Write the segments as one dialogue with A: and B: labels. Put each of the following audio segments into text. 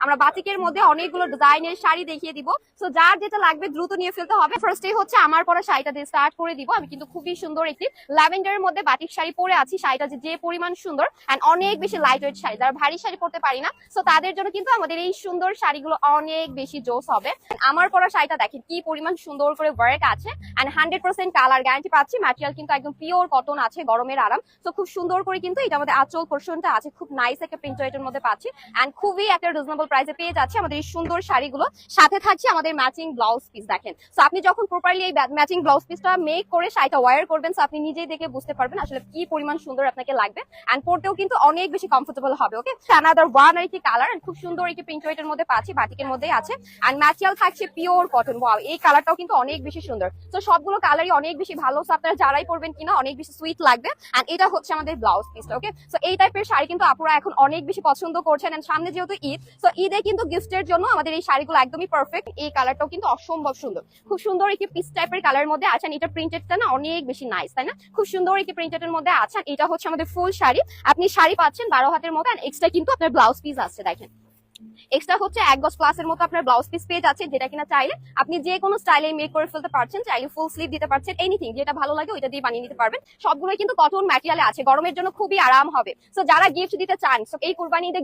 A: আমরা বাটিকের মধ্যে অনেকগুলো ডিজাইনের শাড়ি দেখিয়ে দিব। সো যার যেটা লাগবে দ্রুত নিয়ে ফেলতে হবে। ফার্স্টে হচ্ছে আমার পরা শাড়িটা দিয়ে স্টার্ট করে দিব। আমি কিন্তু খুবই সুন্দর একটি ল্যাভেন্ডারের মধ্যে বাটিক শাড়ি পরে আছি। শাড়িটা যে পরিমাণ সুন্দর এন্ড অনেক বেশি লাইট ওয়েট শাড়ি। যারা ভারী শাড়ি পরতে পারি না সো তাদের জন্য কিন্তু আমাদের এই সুন্দর শাড়িগুলো অনেক বেশি জোস হবে। আমার পরা শাড়িটা দেখেন কি পরিমাণ সুন্দর করে ওয়ার্ক আছে। And hundred percent colour guarantee পাচ্ছি। ম্যাটেরিয়াল কিন্তু একদম পিওর কটন আছে, গরমের আরাম। তো খুব সুন্দর করে কিন্তু এটা আমাদের আঁচল পোর্শনটা আছে। খুব নাইস একটা প্রিন্ট এর মধ্যে পাচ্ছি। এন্ড খুবই একটা রিজনেবল প্রাইসে পেয়ে যাচ্ছে আমাদের এই সুন্দর শাড়িগুলো। সাথে থাকছে আমাদের ম্যাচিং ব্লাউজ পিস দেখেন। তো আপনি যখন প্রপারলি এই ম্যাচিং ব্লাউজ পিসটা মেক করে শাড়িটা ওয়ার করবেন তো আপনি নিজেই দেখে বুঝতে পারবেন আসলে কি পরিমাণ সুন্দর আপনাকে লাগবে। এন্ড পরতেও কিন্তু অনেক বেশি কমফোর্টেবল হবে ওকে আনাদার ওয়ান আর কি কালার খুব সুন্দর একটি প্রিন্ট এর মধ্যে পাচ্ছি বাটিকের মধ্যে আছে। এন্ড ম্যাটেরিয়াল থাকছে পিওর কটন ওয়াও এই কালারটাও কিন্তু অনেক বেশি সুন্দর। তো সবগুলো কালারই অনেক বেশি ভালো, So আপনারা যারাই পরবেন কিনা অনেক বেশি সুইট লাগবে। এন্ড এটা হচ্ছে আমাদের ব্লাউজ পিসটা ওকে সো এই টাইপের শাড়ি কিন্তু আপুরা এখন অনেক বেশি পছন্দ করছেন এন্ড সামনে যেহেতু ঈদ সো ঈদে কিন্তু গিফটের জন্য আমাদের এই শাড়িগুলো একদমই পারফেক্ট এই কালারটাও কিন্তু অসম্ভব সুন্দর। খুব সুন্দর একটি পিস টাইপের কালারের মধ্যে আছেন। এটা প্রিন্টেডটা না অনেক বেশি নাইস তাই না? খুব সুন্দর একটি প্রিন্টেড এর মধ্যে আছেন। এটা হচ্ছে আমাদের ফুল শাড়ি। আপনি শাড়ি পাচ্ছেন বারো হাতের মতো এক্সট্রা কিন্তু আপনার ব্লাউজ পিস আছে দেখেন। এক্সট্রা হচ্ছে এক গজ প্লাসের মতো আপনার ব্লাউজ পিস যেটা কিনা চাইলে আপনি যে কোনো স্টাইলে মেক করে ফেলতে পারছেন, চাইলে ফুল স্লিভ দিতে পারছেন এনিথিং যেটা ভালো লাগে ওইটা দিয়ে বানিয়ে নিতে পারবেন। সবগুলোই কিন্তু কটন ম্যাটেরিয়ালে আছে, গরমের জন্য খুবই আরাম হবে। সো যারা গিফট দিতে চান এই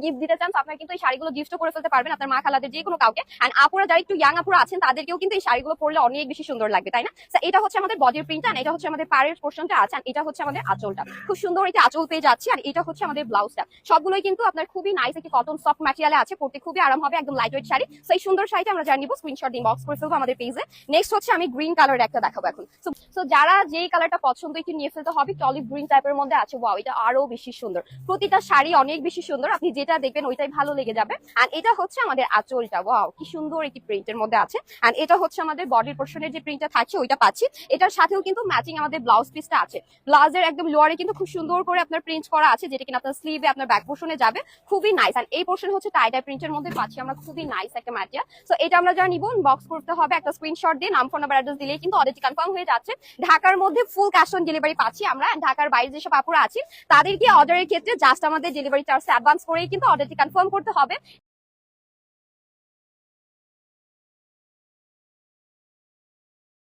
A: গিফট দিতে চান আপনারা কিন্তু এই শাড়িগুলো গিফট করে ফেলতে পারবেন, আপনার মা খালাদের যে কোনো কাউকে। এন্ড আপুরা যারা একটু ইয়াং আপুরা আছেন, তাদেরকেও কিন্তু এই শাড়িগুলো পরলে অনেক বেশি সুন্দর লাগবে, তাই না? এটা হচ্ছে আমাদের বডির প্রিন্ট এটা হচ্ছে আমাদের পাড়ের পোর্শনটা আছে এটা হচ্ছে আমাদের আঁচলটা। খুব সুন্দর আঁচল পেয়ে যাচ্ছে, আর এটা হচ্ছে আমাদের ব্লাউজটা সবগুলোই কিন্তু আপনার খুবই নাইস একটি কটন সফট ম্যাটেরিয়ালে আছে পরতে খুবই আরাম হবে, একদম লাইট ওয়েট শাড়ি। সো এই সুন্দর শাড়িটা আমরা জানিয়ে নিব স্ক্রিনশট ইনবক্স করে ফেলব আমাদের পেজে নেক্সট হচ্ছে আমি গ্রিন কালার একটা দেখাবো এখন। সো যারা যেই কালারটা পছন্দ, একটু নিয়ে ফেলতে হবে অলিভ গ্রিন টাইপের মধ্যে আছে ওয়াও এটা আরও বেশি সুন্দর। প্রতিটা শাড়ি অনেক বেশি সুন্দর, আপনি যেটা দেখবেন ওইটাই ভালো লেগে যাবে। আর এটা হচ্ছে আমাদের আঁচলটা ওয়াও কি সুন্দর একটি প্রিন্টের মধ্যে আছে। আর এটা হচ্ছে আমাদের বডির পোর্শনের যে প্রিন্টটা থাকছে, ওইটা পাচ্ছি। এটার সাথেও কিন্তু ম্যাচিং আমাদের ব্লাউজ পিসটা আছে। ব্লাউজের একদম লোয়ারে কিন্তু খুব সুন্দর করে আপনার প্রিন্ট করা আছে, যেটা কিনা আপনার স্লিভে আপনার ব্যাক পোর্শনে যাবে। খুবই নাইস আর এই পোর্শন হচ্ছে টাইডাই প্রিন্টের মধ্যে পাচ্ছি। আমরা খুবই নাইস একটা ম্যাটেরিয়াল সো এটা আমরা যারা নিব বক্স করতে হবে, একটা স্ক্রিনশট দিয়ে নাম ফোন নাম্বার অ্যাড্রেস দিলেই কিন্তু অর্ডারটি কনফার্ম হয়ে যাচ্ছে। ঢাকার মধ্যে ফুল ক্যাশ অন ডেলিভারি পাচ্ছি আমরা। ঢাকার বাইরে যেসব আপুরা আছি তাদেরকে অর্ডারের ক্ষেত্রে জাস্ট আমাদের ডেলিভারি চার্জ অ্যাডভান্স করেই কিন্তু অর্ডারটি কনফার্ম করতে হবে।